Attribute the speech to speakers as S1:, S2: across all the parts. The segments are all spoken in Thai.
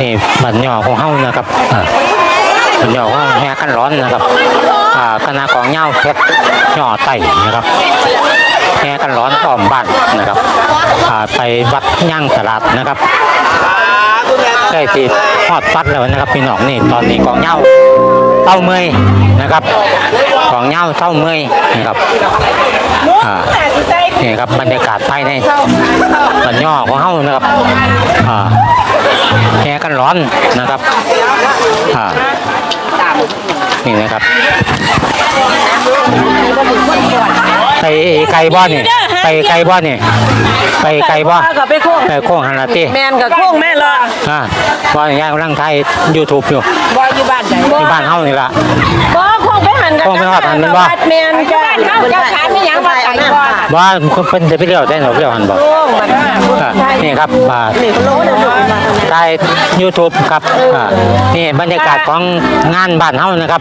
S1: นี่บันย่อของเฮานะครับอ่าบันย่อของเฮาแห่กันร้อนนะครับอ่าคณะกองเหย้าเพชรย่อไต่นะครับแห่กันร้อนอ้อมบ้านนะครับอ่าไปวัดย่างตลาดนะครับใกล้ที่ฮอดฟัดแล้วนะครับพี่น้องนี่ตอนนี้กองเหย้าเต้าเมย นะครับกองเหย้าเต้าเมยนะครับอ่านี่ครับบรรยากาศภายในบันย่อของเฮานะครับอ่าแห่กันร้อนนะครับอ่านี่นะครับไปไก่บ้านนี่ไปไก่บ้านนี่ ไปไก่บ้าน
S2: กับไปโค้ง
S1: ไปโค้งฮันลาตี
S2: แมนกับโค้งแม่ละ
S1: อ่าบ้านยายกำลังไทยยูทูบอยู่
S2: บอยอยู่บ้านไหน
S1: ที่บ้านเฮานี่ล่ะ
S2: บ่โค้งไปหันกับ
S1: โค้งไปฮอดหันแม่นบ่
S2: แมนจ้าบ้านเฮาเจ้าขานไม่หยังบ่ไก่บ่
S1: ว่าเพิ่นจะไปเลี้ยวได้หรอเลี้ยวหันบอก
S2: โค้งมันน่ะ
S1: อ่านี่ครับอ่า
S2: นี่เขาโลดอยู่มา
S1: ไทยยูทูบครับอ่านี่บรรยากาศของงานบ้านเฮานะครับ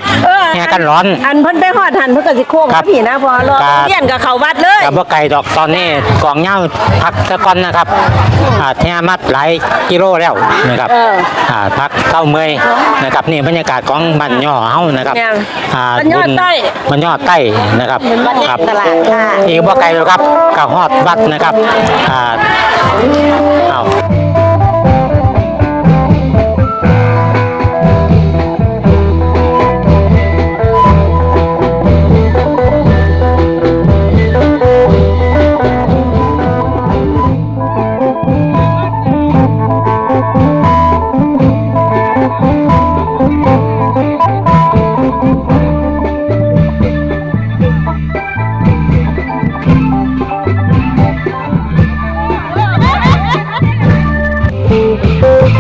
S1: แห่กันร้อน
S2: อันเพิ่นไปฮอดหันเพิ่นก็สิโค้ง
S1: ครับ
S2: พี่นะพอรอ
S1: ครับ
S2: เรียนกับเขาวัดเลย
S1: กับว่าไก่ดอกตอนนี้กองเหย้าพักตะกอนนะครับอ่าแท้มัดหลายกิโลแล้วนะครับอ่าพักเต้าเมยนะครับนี่บรรยากาศของบ้านย่อเฮานะครับ
S2: แม่น
S1: อ่า
S2: บ้านย่อใต้
S1: บ้านย่อใต้นะครับครับ
S2: ตลาดค่ะ
S1: อีกว่าไก่แล้วครับกับฮอดวัดนะครับอ่าเอา Thank you.